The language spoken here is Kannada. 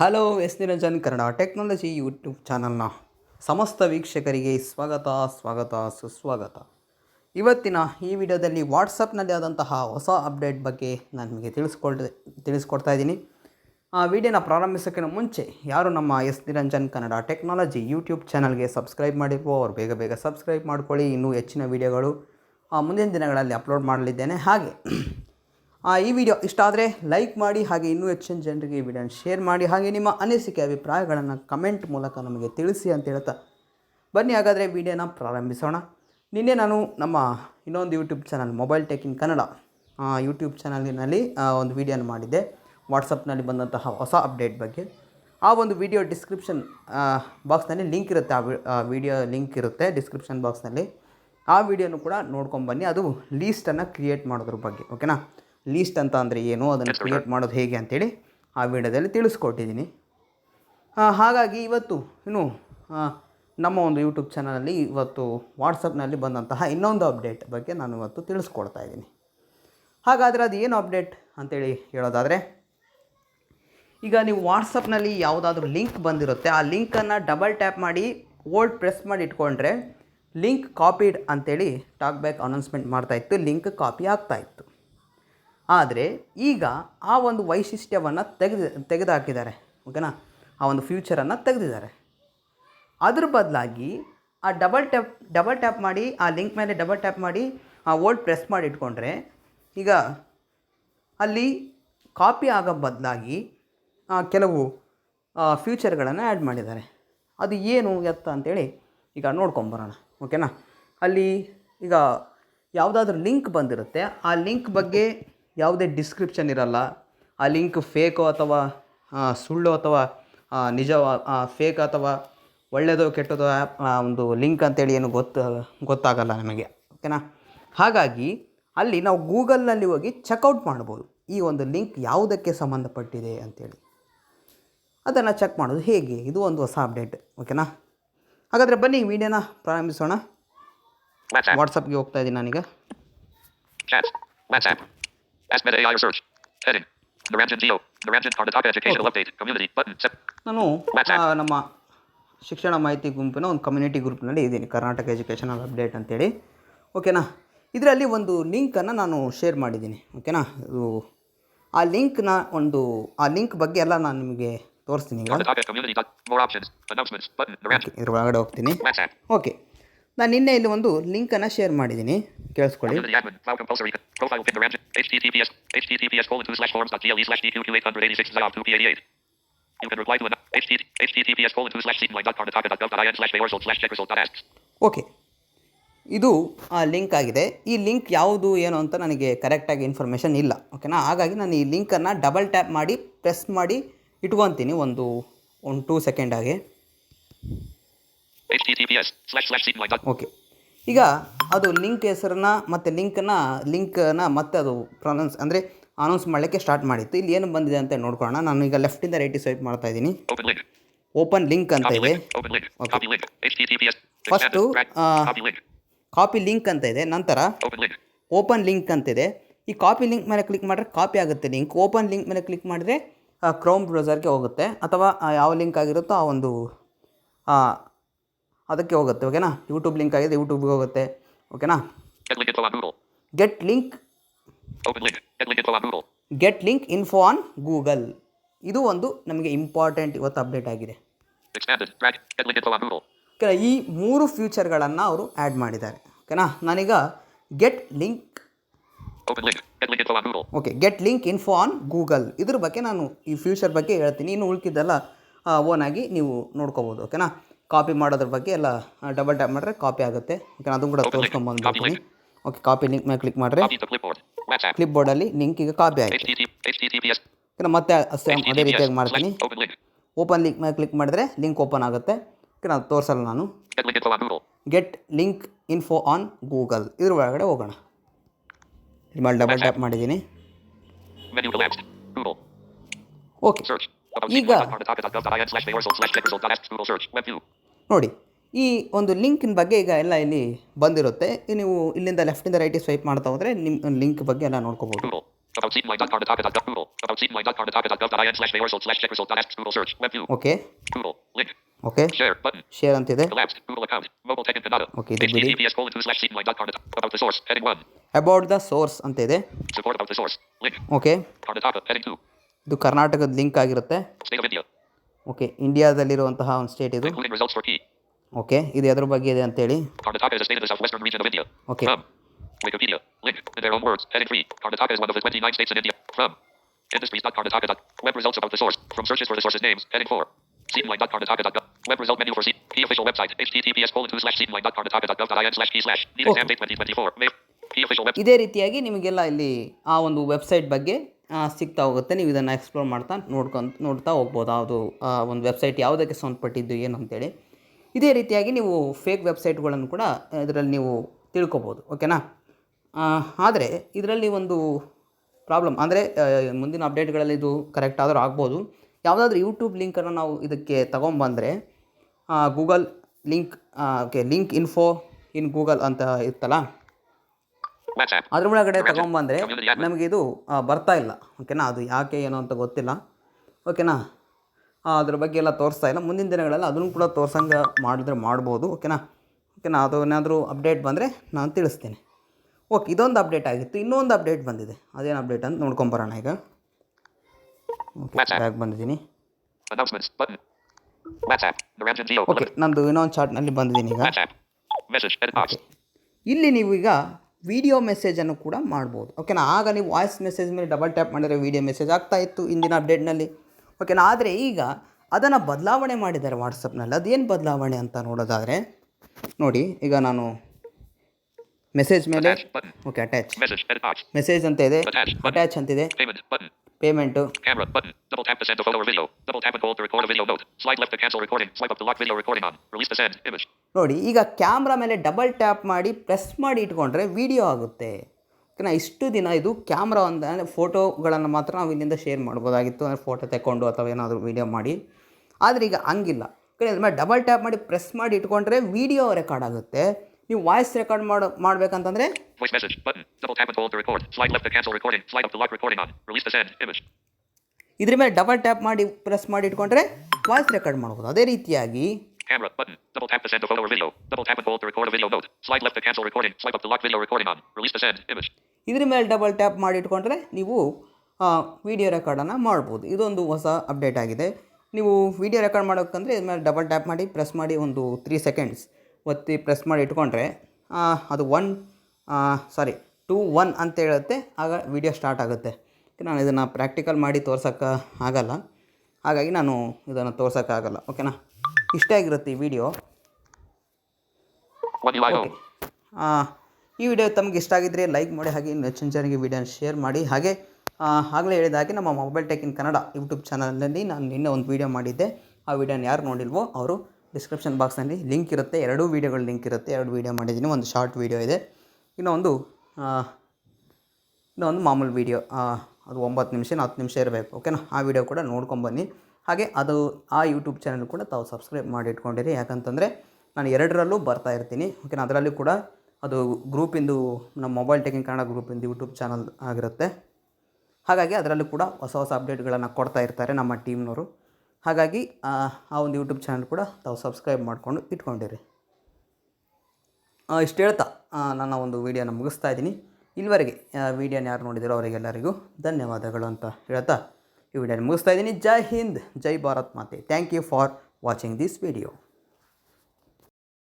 Hello, S Niranjan, Kannada technology YouTube ಚಾನಲ್ನ ಸಮಸ್ತ ವೀಕ್ಷಕರಿಗೆ ಸ್ವಾಗತ ಸ್ವಾಗತ, ಸುಸ್ವಾಗತ. ಇವತ್ತಿನ ಈ ವಿಡಿಯೋದಲ್ಲಿ ವಾಟ್ಸಪ್ನಲ್ಲಿ ಆದಂತಹ ಹೊಸ ಅಪ್ಡೇಟ್ ಬಗ್ಗೆ ನಾನು ನಿಮಗೆ ತಿಳಿಸ್ಕೊಳ್, ತಿಳಿಸ್ಕೊಡ್ತಾ ಇದ್ದೀನಿ. ಆ ವಿಡಿಯೋನ ಪ್ರಾರಂಭಿಸೋಕ್ಕಿಂತ ಮುಂಚೆ ಯಾರು ನಮ್ಮ S Niranjan, Kannada technology YouTube ಚಾನಲ್ಗೆ ಸಬ್ಸ್ಕ್ರೈಬ್ ಮಾಡಿರ್ಬೋ ಅವ್ರು ಬೇಗ ಬೇಗ ಸಬ್ಸ್ಕ್ರೈಬ್ ಮಾಡ್ಕೊಳ್ಳಿ. ಇನ್ನೂ ಹೆಚ್ಚಿನ ವಿಡಿಯೋಗಳು ಮುಂದಿನ ದಿನಗಳಲ್ಲಿ ಅಪ್ಲೋಡ್ ಮಾಡಲಿದ್ದೇನೆ. ಹಾಗೆ ಈ ವಿಡಿಯೋ ಇಷ್ಟ ಆದರೆ ಲೈಕ್ ಮಾಡಿ ಹಾಗೆ ಇನ್ನೂ ಹೆಚ್ಚಿನ ಜನರಿಗೆ ಈ ವಿಡಿಯೋನ ಶೇರ್ ಮಾಡಿ ಹಾಗೆ ನಿಮ್ಮ ಅನಿಸಿಕೆ, ಅಭಿಪ್ರಾಯಗಳನ್ನು ಕಮೆಂಟ್ ಮೂಲಕ ನಮಗೆ ತಿಳಿಸಿ ಅಂತ ಹೇಳ್ತಾ ಬನ್ನಿ. ಹಾಗಾದರೆ ವಿಡಿಯೋನ ಪ್ರಾರಂಭಿಸೋಣ. ನಿನ್ನೆ ನಾನು ನಮ್ಮ ಇನ್ನೊಂದು YouTube channel mobile tech in Kannada YouTube ಚಾನಲಿನಲ್ಲಿ ಒಂದು ವಿಡಿಯೋನ ಮಾಡಿದ್ದೆ. ವಾಟ್ಸಪ್ನಲ್ಲಿ ಬಂದಂತಹ ಹೊಸ ಅಪ್ಡೇಟ್ ಬಗ್ಗೆ. ಆ ಒಂದು ವಿಡಿಯೋ ಡಿಸ್ಕ್ರಿಪ್ಷನ್ ಬಾಕ್ಸ್ನಲ್ಲಿ ಲಿಂಕ್ ಇರುತ್ತೆ. ಆ ವಿಡಿಯೋ ಲಿಂಕ್ ಇರುತ್ತೆ ಡಿಸ್ಕ್ರಿಪ್ಷನ್ ಬಾಕ್ಸ್ನಲ್ಲಿ ಆ ವಿಡಿಯೋನು ಕೂಡ ನೋಡ್ಕೊಂಬನ್ನಿ ಅದು ಲೀಸ್ಟನ್ನು ಕ್ರಿಯೇಟ್ ಮಾಡೋದ್ರ ಬಗ್ಗೆ ಓಕೆನಾ ಲೀಸ್ಟ್ ಅಂತ ಅಂದರೆ ಏನು? ಅದನ್ನು ಕ್ರಿಯೇಟ್ ಮಾಡೋದು ಹೇಗೆ ಅಂತೇಳಿ ಆ ವಿಡಿಯೋದಲ್ಲಿ ತಿಳಿಸ್ಕೊಟ್ಟಿದ್ದೀನಿ. ಹಾಗಾಗಿ ಇವತ್ತು ಇನ್ನು ನಮ್ಮ ಒಂದು ಯೂಟ್ಯೂಬ್ ಚಾನಲಲ್ಲಿ ಇವತ್ತು ವಾಟ್ಸಪ್ನಲ್ಲಿ ಬಂದಂತಹ ಇನ್ನೊಂದು ಅಪ್ಡೇಟ್ ಬಗ್ಗೆ ನಾನು ಇವತ್ತು ತಿಳಿಸ್ಕೊಡ್ತಾ ಇದ್ದೀನಿ. ಹಾಗಾದರೆ ಅದು ಏನು ಅಪ್ಡೇಟ್ ಅಂತೇಳಿ ಹೇಳೋದಾದರೆ ಈಗ ನೀವು ವಾಟ್ಸಪ್ನಲ್ಲಿ ಯಾವುದಾದ್ರೂ ಲಿಂಕ್ ಬಂದಿರುತ್ತೆ ಆ ಲಿಂಕನ್ನು ಡಬಲ್ ಟ್ಯಾಪ್ ಮಾಡಿ ಓಲ್ಡ್ ಪ್ರೆಸ್ ಮಾಡಿ ಇಟ್ಕೊಂಡ್ರೆ ಲಿಂಕ್ ಕಾಪಿಡ್ ಅಂತೇಳಿ ಟಾಕ್ ಬ್ಯಾಕ್ ಅನೌನ್ಸ್ಮೆಂಟ್ ಮಾಡ್ತಾಯಿತ್ತು ಲಿಂಕ್ ಕಾಪಿ ಆಗ್ತಾಯಿತ್ತು ಆದರೆ ಈಗ ಆ ಒಂದು ವೈಶಿಷ್ಟ್ಯವನ್ನು ತೆಗೆದು ತೆಗೆದುಹಾಕಿದ್ದಾರೆ ಓಕೆನಾ ಆ ಒಂದು ಫ್ಯೂಚರನ್ನು ತೆಗೆದಿದ್ದಾರೆ. ಅದ್ರ ಬದಲಾಗಿ ಆ ಡಬಲ್ ಟ್ಯಾಪ್ ಡಬಲ್ ಟ್ಯಾಪ್ ಮಾಡಿ, ಆ ಲಿಂಕ್ ಮೇಲೆ ಡಬಲ್ ಟ್ಯಾಪ್ ಮಾಡಿ, ಆ ವರ್ಡ್ ಪ್ರೆಸ್ ಮಾಡಿ ಇಟ್ಕೊಂಡ್ರೆ, ಈಗ ಅಲ್ಲಿ ಕಾಪಿ ಆಗೋ ಬದಲಾಗಿ ಕೆಲವು ಫ್ಯೂಚರ್ಗಳನ್ನು ಆ್ಯಡ್ ಮಾಡಿದ್ದಾರೆ. ಅದು ಏನು ಎತ್ತ ಅಂತೇಳಿ ಈಗ ನೋಡ್ಕೊಂಬರೋಣ ಓಕೆನಾ ಅಲ್ಲಿ ಈಗ ಯಾವುದಾದ್ರೂ ಲಿಂಕ್ ಬಂದಿರುತ್ತೆ. ಆ ಲಿಂಕ್ ಬಗ್ಗೆ ಯಾವುದೇ ಡಿಸ್ಕ್ರಿಪ್ಷನ್ ಇರಲ್ಲ. ಆ ಲಿಂಕ್ ಫೇಕೋ ಅಥವಾ ಸುಳ್ಳು ಅಥವಾ ನಿಜವಾ ನಿಜ ಫೇಕ್ ಅಥವಾ ಒಳ್ಳೆಯದೋ ಕೆಟ್ಟದೋ ಆ್ಯಪ್ ಒಂದು ಲಿಂಕ್ ಅಂತೇಳಿ ಏನು ಗೊತ್ತು ಗೊತ್ತಾಗಲ್ಲ ನಮಗೆ. ಓಕೆನಾ ಹಾಗಾಗಿ ಅಲ್ಲಿ ನಾವು ಗೂಗಲ್ನಲ್ಲಿ ಹೋಗಿ ಚೆಕ್ಔಟ್ ಮಾಡ್ಬೋದು. ಈ ಒಂದು ಲಿಂಕ್ ಯಾವುದಕ್ಕೆ ಸಂಬಂಧಪಟ್ಟಿದೆ ಅಂತೇಳಿ. ಅದನ್ನು ಚೆಕ್ ಮಾಡೋದು ಹೇಗೆ? ಇದು ಒಂದು ಹೊಸ ಅಪ್ಡೇಟ್ ಓಕೆನಾ ಹಾಗಾದರೆ ಬನ್ನಿ ವಿಡಿಯೋನ ಪ್ರಾರಂಭಿಸೋಣ. ವಾಟ್ಸಪ್ಗೆ ಹೋಗ್ತಾ ಇದ್ದೀನಿ ನಾನೀಗ. Chat. WhatsApp. Ask Meta AI search. Heading. Naranjan Geo. the topic Educational Update. Community. Button. Set. ನಾನು ನಮ್ಮ ಶಿಕ್ಷಣ ಮಾಹಿತಿ ಗುಂಪಿನ ಒಂದು ಕಮ್ಯುನಿಟಿ ಗ್ರೂಪ್ನಲ್ಲಿ ಇದ್ದೀನಿ ಕರ್ನಾಟಕ ಎಜುಕೇಷನಲ್ ಅಪ್ಡೇಟ್ ಅಂತೇಳಿ ಓಕೆನಾ ಇದರಲ್ಲಿ ಒಂದು ಲಿಂಕನ್ನು ನಾನು ಶೇರ್ ಮಾಡಿದ್ದೀನಿ ಓಕೆನಾ ಇದು ಆ ಲಿಂಕ್ನ ಒಂದು ಆ ಲಿಂಕ್ ಬಗ್ಗೆ ಎಲ್ಲ ನಾನು ನಿಮಗೆ ತೋರಿಸ್ತೀನಿ. ಇದ್ರ ಒಳಗಡೆ ಹೋಗ್ತೀನಿ. ಓಕೆ ನಾನು ನಿನ್ನೆ ಇಲ್ಲಿ ಒಂದು ಲಿಂಕನ್ನು ಶೇರ್ ಮಾಡಿದ್ದೀನಿ ಓಕೆ ಇದು ಆ ಲಿಂಕ್ ಆಗಿದೆ. ಈ ಲಿಂಕ್ ಯಾವುದು ಏನು ಅಂತ ನನಗೆ ಕರೆಕ್ಟಾಗಿ ಇನ್ಫಾರ್ಮೇಷನ್ ಇಲ್ಲ. ಓಕೆನಾ ಹಾಗಾಗಿ ನಾನು ಈ ಲಿಂಕನ್ನು ಡಬಲ್ ಟ್ಯಾಪ್ ಮಾಡಿ ಪ್ರೆಸ್ ಮಾಡಿ ಇಟ್ಕೊತೀನಿ ಒಂದು ಒನ್ ಟೂ ಸೆಕೆಂಡಾಗೆ ಓಕೆ ಈಗ ಅದು ಲಿಂಕ್ ಹೆಸರನ್ನ ಮತ್ತು ಲಿಂಕನ್ನು ಲಿಂಕನ್ನು ಮತ್ತೆ ಅದು ಪ್ರೊನೌನ್ಸ್ ಅಂದರೆ ಅನೌನ್ಸ್ ಮಾಡಲಿಕ್ಕೆ ಸ್ಟಾರ್ಟ್ ಮಾಡಿತ್ತು. ಇಲ್ಲಿ ಏನು ಬಂದಿದೆ ಅಂತ ನೋಡ್ಕೊಳ್ಳೋಣ. ನಾನು ಈಗ ಲೆಫ್ಟಿಂದ ರೈಟ್ ಸ್ವೈಪ್ ಮಾಡ್ತಾ ಇದ್ದೀನಿ. ಓಪನ್ ಲಿಂಕ್ ಅಂತ ಇದೆ. ಫಸ್ಟು. ಕಾಪಿ ಲಿಂಕ್ ಅಂತ ಇದೆ. ನಂತರ ಓಪನ್ ಲಿಂಕ್ ಅಂತ ಇದೆ. ಈ ಕಾಪಿ ಲಿಂಕ್ ಮೇಲೆ ಕ್ಲಿಕ್ ಮಾಡಿದ್ರೆ ಕಾಪಿ ಆಗುತ್ತೆ ಲಿಂಕ್ ಓಪನ್ ಲಿಂಕ್ ಮೇಲೆ ಕ್ಲಿಕ್ ಮಾಡಿದ್ರೆ ಕ್ರೋಮ್ ಬ್ರೌಸರ್ಗೆ ಹೋಗುತ್ತೆ. ಅಥವಾ ಯಾವ ಲಿಂಕ್ ಆಗಿರುತ್ತೋ ಆ ಒಂದು ಅದಕ್ಕೆ ಹೋಗುತ್ತೆ ಓಕೆನಾ ಯೂಟ್ಯೂಬ್ ಲಿಂಕ್ ಆಗಿದೆ ಯೂಟ್ಯೂಬ್ಗೆ ಹೋಗುತ್ತೆ ಓಕೆನಾ get link. Get link info on Google ಇದು ಒಂದು ನಮಗೆ ಇಂಪಾರ್ಟೆಂಟ್ ಇವತ್ತು ಅಪ್ಡೇಟ್ ಆಗಿದೆ. ಓಕೆನಾ ಈ ಮೂರು ಫ್ಯೂಚರ್ಗಳನ್ನು ಅವರು ಆ್ಯಡ್ ಮಾಡಿದ್ದಾರೆ ಓಕೆನಾ ನಾನೀಗ get link. Okay get link info on Google ಇದ್ರ ಬಗ್ಗೆ ನಾನು ಈ ಫ್ಯೂಚರ್ ಬಗ್ಗೆ ಹೇಳ್ತೀನಿ. ಇನ್ನು ಉಳ್ಕಿದ್ದೆಲ್ಲ ಓನಾಗಿ ನೀವು ನೋಡ್ಕೋಬೋದು ಓಕೆನಾ ಕಾಪಿ ಮಾಡೋದ್ರ ಬಗ್ಗೆ ಎಲ್ಲ ಡಬಲ್ ಟ್ಯಾಪ್ ಮಾಡಿದ್ರೆ ಕಾಪಿ ಆಗುತ್ತೆ. ಯಾಕಂದ್ರೆ ಅದನ್ನು ಕೂಡ ತೋರಿಸ್ಕೊಂಬಂದ್ಬಿಡ್ತೀನಿ ಓಕೆ ಕಾಪಿ ಲಿಂಕ್ ಮೇಲೆ ಕ್ಲಿಕ್ ಮಾಡಿದ್ರೆ ಕ್ಲಿಪ್ ಬೋರ್ಡ್ ಅಲ್ಲಿ ಬೋರ್ಡಲ್ಲಿ ಲಿಂಕ್ ಈಗ ಕಾಪಿ ಆಯಿತು. ಮತ್ತೆ ಅಷ್ಟೇ ಅದೇ ರೀತಿಯಾಗಿ ಮಾಡ್ತೀನಿ. ಓಪನ್ ಲಿಂಕ್ ಮೇಲೆ ಕ್ಲಿಕ್ ಮಾಡಿದ್ರೆ ಲಿಂಕ್ ಓಪನ್ ಆಗುತ್ತೆ. ಓಕೆ ಅದು ತೋರಿಸಲ್ಲ ನಾನು. Get link info on Google ಇದ್ರ ಒಳಗಡೆ ಹೋಗೋಣ. ಇಲ್ಲಿ ಮೇಲೆ ಡಬಲ್ ಟ್ಯಾಪ್ ಮಾಡಿದ್ದೀನಿ. ಓಕೆ. ಈಗ ನೋಡಿ ಈ ಒಂದು ಲಿಂಕ್ ಬಗ್ಗೆ ಈಗ ಎಲ್ಲ ಇಲ್ಲಿ ಬಂದಿರುತ್ತೆ. ನೀವು ಇಲ್ಲಿಂದ ಲೆಫ್ಟಿಂದ ರೈಟ್ ಸ್ವೈಪ್ ಮಾಡ್ತಾ ಹೋದ್ರೆ ನಿಮ್ಮ ಲಿಂಕ್ ಬಗ್ಗೆ ಎಲ್ಲ ನೋಡಬಹುದು ಓಕೆ ಓಕೆ ಶೇರ್ ಅಂತ ಇದೆ ಓಕೆ about the ಅಂತ ಇದೆ ಓಕೆ ಇದು ಕರ್ನಾಟಕದ ಲಿಂಕ್ ಆಗಿರುತ್ತೆ. ಓಕೆ ಇಂಡಿಯಾದಲ್ಲಿರುವಂತಹ ಒಂದು ಸ್ಟೇಟ್ ಇದು Including results for key. Okay ಇದು ಎದ್ರ ಬಗ್ಗೆ ಇದೆ ಅಂತೇಳಿ Karnataka is a state in the southwestern region of India. Okay. From. Wikipedia. Link. In their own words. Heading 3. Karnataka is one of the 29 states in India. From. Industries.karnataka. Web results about the source. From searches for the source's names. Heading 4. Seedline.karnataka.gov. Web result menu for seed. Key official website. https colon two slash seedline.karnataka.gov.in slash key slash. Needed Oh. Jan date 2024. May. Key official website. ಇದೇ ರೀತಿಯಾಗಿ ನಿಮಗೆಲ್ಲ ಇಲ್ಲಿ ಆ ಒಂದು ವೆಬ್ಸೈಟ್ ಬಗ್ಗೆ ಆ, ಸಿಗ್ತಾ ಹೋಗುತ್ತೆ. ನೀವು ಇದನ್ನು ಎಕ್ಸ್ಪ್ಲೋರ್ ಮಾಡ್ತಾ ನೋಡ್ಕೊಂತ ನೋಡ್ತಾ ಹೋಗ್ಬೋದು? ಅದು ಒಂದು ವೆಬ್ಸೈಟ್ ಯಾವುದಕ್ಕೆ ಸಂಬಂಧಪಟ್ಟಿದ್ದು ಏನು ಅಂತೇಳಿ. ಇದೇ ರೀತಿಯಾಗಿ ನೀವು ಫೇಕ್ ವೆಬ್ಸೈಟ್ಗಳನ್ನು ಕೂಡ ಇದರಲ್ಲಿ ನೀವು ತಿಳ್ಕೊಬೋದು. ಓಕೆನಾ ಆದರೆ ಇದರಲ್ಲಿ ಒಂದು ಪ್ರಾಬ್ಲಮ್ ಅಂದರೆ ಮುಂದಿನ ಅಪ್ಡೇಟ್ಗಳಲ್ಲಿ ಇದು ಕರೆಕ್ಟ್ ಆದರೂ ಆಗ್ಬೋದು. ಯಾವುದಾದ್ರೂ ಯೂಟ್ಯೂಬ್ ಲಿಂಕನ್ನು ನಾವು ಇದಕ್ಕೆ ತೊಗೊಂಬಂದರೆ Google link okay link info in Google ಅಂತ ಇತ್ತಲ್ಲ. ಅದ್ರ ಒಳಗಡೆ ತಗೊಂಬಂದ್ರೆ ನಮಗೆ ಇದು ಬರ್ತಾ ಇಲ್ಲ. ಓಕೆನಾ? ಅದು ಯಾಕೆ ಏನು ಅಂತ ಗೊತ್ತಿಲ್ಲ. ಓಕೆನಾ? ಅದ್ರ ಬಗ್ಗೆ ಎಲ್ಲ ತೋರಿಸ್ತಾ ಇಲ್ಲ. ಮುಂದಿನ ದಿನಗಳಲ್ಲಿ ಅದನ್ನು ಕೂಡ ತೋರ್ಸಂಗೆ ಮಾಡಿದ್ರೆ ಮಾಡ್ಬೋದು. ಓಕೆನಾ? ಓಕೆನಾ? ಅದು ಏನಾದರೂ ಅಪ್ಡೇಟ್ ಬಂದರೆ ನಾನು ತಿಳಿಸ್ತೇನೆ. ಓಕೆ ಇದೊಂದು ಅಪ್ಡೇಟ್ ಆಗಿತ್ತು. ಇನ್ನೊಂದು ಅಪ್ಡೇಟ್ ಬಂದಿದೆ. ಅದೇನು ಅಪ್ಡೇಟ್ ಅಂತ ನೋಡ್ಕೊಂಬರೋಣ ಈಗ. ಓಕೆ ಬ್ಯಾಗ್ ಬಂದಿದ್ದೀನಿ. ಓಕೆ ನಂದು ಇನ್ನೊಂದು ಚಾರ್ಟ್ನಲ್ಲಿ ಬಂದಿದ್ದೀನಿ ಈಗ. ಇಲ್ಲಿ ನೀವು ಈಗ ವಿಡಿಯೋ ಮೆಸೇಜನ್ನು ಕೂಡ ಮಾಡ್ಬೋದು. ಓಕೆನಾ ಆಗ ನೀವು ವಾಯ್ಸ್ ಮೆಸೇಜ್ ಮೇಲೆ ಡಬಲ್ ಟ್ಯಾಪ್ ಮಾಡಿದರೆ ವಿಡಿಯೋ ಮೆಸೇಜ್ ಆಗ್ತಾ ಇತ್ತು ಇಂದಿನ ಅಪ್ಡೇಟ್ನಲ್ಲಿ ಓಕೆನಾ ಆದರೆ ಈಗ ಅದನ್ನು ಬದಲಾವಣೆ ಮಾಡಿದ್ದಾರೆ ವಾಟ್ಸಪ್ನಲ್ಲಿ ಅದೇನು ಬದಲಾವಣೆ ಅಂತ ನೋಡೋದಾದರೆ ನೋಡಿ ಈಗ ನಾನು ಮೆಸೇಜ್ ಮೇಲೆ ಓಕೆ ಅಟ್ಯಾಚ್. ಮೆಸೇಜ್ ಅಂತ ಇದೆ. ಅಟ್ಯಾಚ್ ಅಂತಿದೆ. Payment Camera. Button double tap to send a video double tap Double tap to hold video record slide video to cancel recording swipe up to lock video recording on on. Release to send. ನೋಡಿ ಈಗ ಕ್ಯಾಮ್ರಾ ಮೇಲೆ ಡಬಲ್ ಟ್ಯಾಪ್ ಮಾಡಿ ಪ್ರೆಸ್ ಮಾಡಿ ಇಟ್ಕೊಂಡ್ರೆ ವಿಡಿಯೋ ಆಗುತ್ತೆ. ಓಕೆನಾ? ಇಷ್ಟು ದಿನ ಇದು ಕ್ಯಾಮ್ರಾ ಒಂದು ಅಂದರೆ ಫೋಟೋಗಳನ್ನು ಮಾತ್ರ ನಾವು ಇಲ್ಲಿಂದ ಶೇರ್ ಮಾಡ್ಬೋದಾಗಿತ್ತು. ಅಂದರೆ ಫೋಟೋ ತೆಕ್ಕೊಂಡು ಅಥವಾ ಏನಾದರೂ ವೀಡಿಯೋ ಮಾಡಿ. ಆದರೆ ಈಗ ಹಂಗಿಲ್ಲ. ಓಕೆ ಮೇಲೆ ಡಬಲ್ ಟ್ಯಾಪ್ ಮಾಡಿ ಪ್ರೆಸ್ ಮಾಡಿ ಇಟ್ಕೊಂಡ್ರೆ ವಿಡಿಯೋ ರೆಕಾರ್ಡ್ ಆಗುತ್ತೆ. ನೀವು ವಾಯ್ಸ್ ರೆಕಾರ್ಡ್ ಮಾಡ ಮಾಡಬೇಕಂತಂದ್ರೆ ವಾಯ್ಸ್ ಮೆಸೇಜ್ ಡಬಲ್ ಟ್ಯಾಪ್ ಇದ್ರ ಮೇಲೆ ಡಬಲ್ ಟ್ಯಾಪ್ ಮಾಡಿ ಪ್ರೆಸ್ ಮಾಡಿ ಇಟ್ಕೊಂಡ್ರೆ ವಾಯ್ಸ್ ರೆಕಾರ್ಡ್ ಮಾಡಬಹುದು ಅದೇ ರೀತಿಯಾಗಿ ಕ್ಯಾಮೆರಾ ಡಬಲ್ ಟ್ಯಾಪ್ ಇದ್ರ ಮೇಲೆ ಡಬಲ್ ಟ್ಯಾಪ್ ಮಾಡಿ ಇಟ್ಕೊಂಡ್ರೆ ನೀವು ವಿಡಿಯೋ ರೆಕಾರ್ಡನ್ನು ಮಾಡ್ಬೋದು. ಇದೊಂದು ಹೊಸ ಅಪ್ಡೇಟ್ ಆಗಿದೆ. ನೀವು ವಿಡಿಯೋ ರೆಕಾರ್ಡ್ ಮಾಡಬೇಕಂದ್ರೆ ಇದ್ರ ಮೇಲೆ ಡಬಲ್ ಟ್ಯಾಪ್ ಮಾಡಿ ಪ್ರೆಸ್ ಮಾಡಿ ಒಂದು ತ್ರೀ ಸೆಕೆಂಡ್ಸ್ ಒತ್ತಿ ಪ್ರೆಸ್ ಮಾಡಿ ಇಟ್ಕೊಂಡ್ರೆ ಅದು ಒನ್ ಸಾರಿ ಟೂ ಒನ್ ಅಂತ ಹೇಳುತ್ತೆ ಆಗ ವಿಡಿಯೋ ಸ್ಟಾರ್ಟ್ ಆಗುತ್ತೆ. ನಾನು ಇದನ್ನು ಪ್ರಾಕ್ಟಿಕಲ್ ಮಾಡಿ ತೋರ್ಸೋಕ್ಕೆ ಆಗಲ್ಲ. ಹಾಗಾಗಿ ನಾನು ಇದನ್ನು ತೋರ್ಸೋಕ್ಕಾಗಲ್ಲ ಓಕೆನಾ? ಇಷ್ಟೇ ಆಗಿರುತ್ತೆ ಈ ವಿಡಿಯೋ ಈ ವಿಡಿಯೋ ತಮಗೆ ಇಷ್ಟ ಆಗಿದ್ರೆ ಲೈಕ್ ಮಾಡಿ ಹಾಗೆ ಇನ್ನು ಹೆಚ್ಚಿನ ಜನರಿಗೆ ವಿಡಿಯೋನ ಶೇರ್ ಮಾಡಿ. ಹಾಗೆ ಆಗಲೇ ಹೇಳಿದ ಹಾಗೆ ನಮ್ಮ mobile tech in Kannada YouTube ಚಾನಲಲ್ಲಿ ನಾನು ನಿನ್ನೆ ಒಂದು ವೀಡಿಯೋ ಮಾಡಿದ್ದೆ. ಆ ವಿಡಿಯೋನ ಯಾರು ನೋಡಿಲ್ವೋ ಅವರು ಡಿಸ್ಕ್ರಿಪ್ಷನ್ ಬಾಕ್ಸ್ನಲ್ಲಿ ಲಿಂಕ್ ಇರುತ್ತೆ, ಎರಡೂ ವೀಡಿಯೋಗಳು ಲಿಂಕ್ ಇರುತ್ತೆ, ಎರಡು ವೀಡಿಯೋ ಮಾಡಿದ್ದೀನಿ, ಒಂದು ಶಾರ್ಟ್ ವೀಡಿಯೋ ಇದೆ. ಇನ್ನೊಂದು ಇನ್ನೊಂದು ಮಾಮೂಲು ವೀಡಿಯೋ ಅದು ಒಂಬತ್ತು ನಿಮಿಷ ಹತ್ತು ನಿಮಿಷ ಇರಬೇಕು ಓಕೆನಾ ಆ ವಿಡಿಯೋ ಕೂಡ ನೋಡ್ಕೊಂಬನ್ನಿ ಹಾಗೆ ಅದು, ಆ ಯೂಟ್ಯೂಬ್ ಚಾನಲ್ ಕೂಡ ತಾವು ಸಬ್ಸ್ಕ್ರೈಬ್ ಮಾಡಿ ಇಟ್ಕೊಂಡಿರಿ. ಯಾಕಂತಂದರೆ ನಾನು ಎರಡರಲ್ಲೂ ಬರ್ತಾ ಇರ್ತೀನಿ ಓಕೆನಾ ಅದರಲ್ಲೂ ಕೂಡ ಅದು ಗ್ರೂಪಿಂದು ನಮ್ಮ ಮೊಬೈಲ್ ಟೆಕಿಂಗ್ ಕನ್ನಡ ಗ್ರೂಪಿಂದು ಯೂಟ್ಯೂಬ್ ಚಾನಲ್ ಆಗಿರುತ್ತೆ. ಹಾಗಾಗಿ ಅದರಲ್ಲೂ ಕೂಡ ಹೊಸ ಹೊಸ ಅಪ್ಡೇಟ್ಗಳನ್ನು ಕೊಡ್ತಾ ಇರ್ತಾರೆ ನಮ್ಮ ಟೀಮ್ನವರು ಹಾಗಾಗಿ, ಆ ಒಂದು ಯೂಟ್ಯೂಬ್ ಚಾನಲ್ ಕೂಡ ತಾವು ಸಬ್ಸ್ಕ್ರೈಬ್ ಮಾಡಿಕೊಂಡು ಇಟ್ಕೊಂಡಿರಿ. ಇಷ್ಟು ಹೇಳ್ತಾ ನನ್ನ ಒಂದು ವೀಡಿಯೋನ ಮುಗಿಸ್ತಾ ಇದ್ದೀನಿ. ಇಲ್ಲಿವರೆಗೆ ವೀಡಿಯೋನ ಯಾರು ನೋಡಿದಿರೋ ಅವರಿಗೆಲ್ಲರಿಗೂ ಧನ್ಯವಾದಗಳು ಅಂತ ಹೇಳ್ತಾ ಈ ವಿಡಿಯೋನ ಮುಗಿಸ್ತಾ ಇದ್ದೀನಿ. ಜೈ ಹಿಂದ್, ಜೈ ಭಾರತ್ ಮಾತೆ. Thank you for watching this video